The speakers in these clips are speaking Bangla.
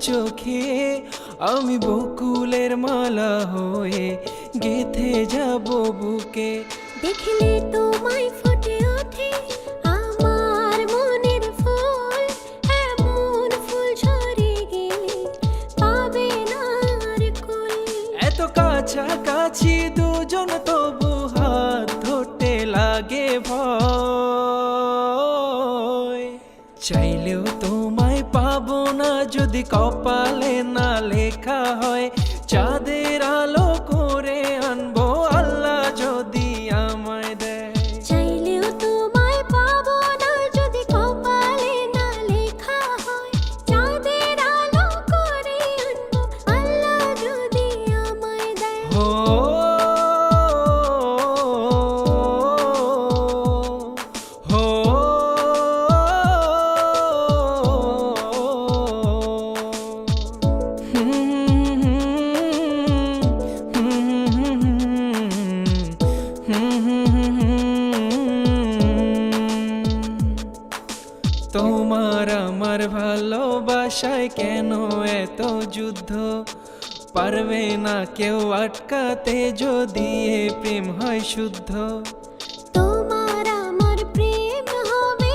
চোখে আমি বকুলের মালা হয়ে গেথে যাব বুকে। দেখলে তোমায় ফুটে ওঠে আমার মনের ফুল এমন ফুল ঝরে গেলে পাবে না এত কাছাকাছি দুজন তবু যদি কপালে না লেখা হয় তোমার আমার ভালোবাসায় কেন এত যুদ্ধ? পারবে না কেউ আটকাতে যদি প্রেম হয় শুদ্ধ। তোমার আমার প্রেম হবে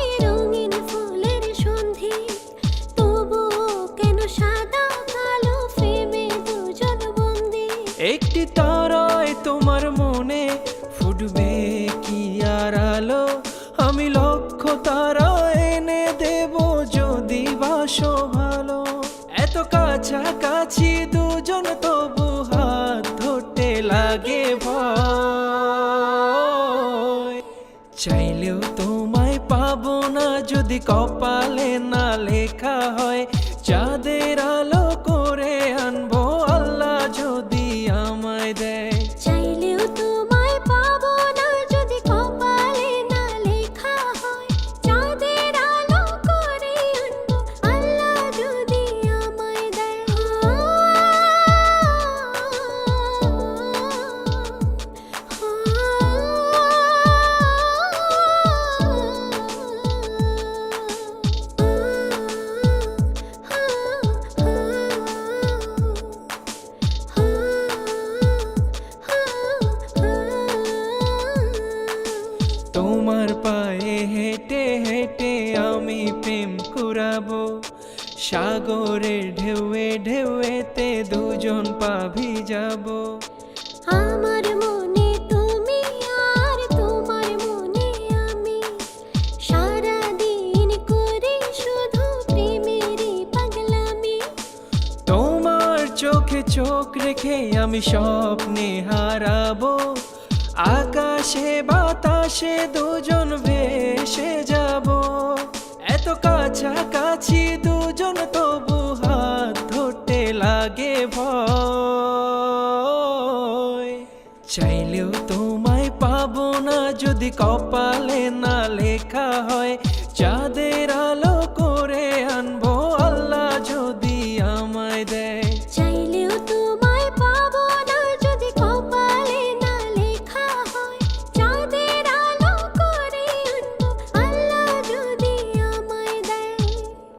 ফুলের সন্ধি। তবুও কেন সাদা কালো প্রেমে দুজন বন্দি? একটি তারায় তোমার মনে ফুটবে কি আর আলো? আমি লক্ষ তারা কাছাকাছি দুজন, তবু হাত ধরতে লাগে ভয়। চাইলেও তোমায় পাবো না যদি কপালে না লেখা হয়। চাঁদের আলো করে আনব হেঁটে আমি প্রেম কুড়াবো। সাগরের ঢেউয়ে ঢেউয়েতে দুজন পা ভিজাবো। আমার মনে তুমি আর তোমার মনে আমি। সারা দিন করি শুধু প্রেমেরই পাগলামি। তোমার চোখে চোখ রেখে আমি স্বপ্নে হারাবো। আকাশে, বাতাসে দুজন ভেসে যাব। এত কাছাকাছি দুজন তবু হাত ধরতে লাগে ভয়। চাইলেও তোমায় পাবো না যদি কপালে না লেখা হয়।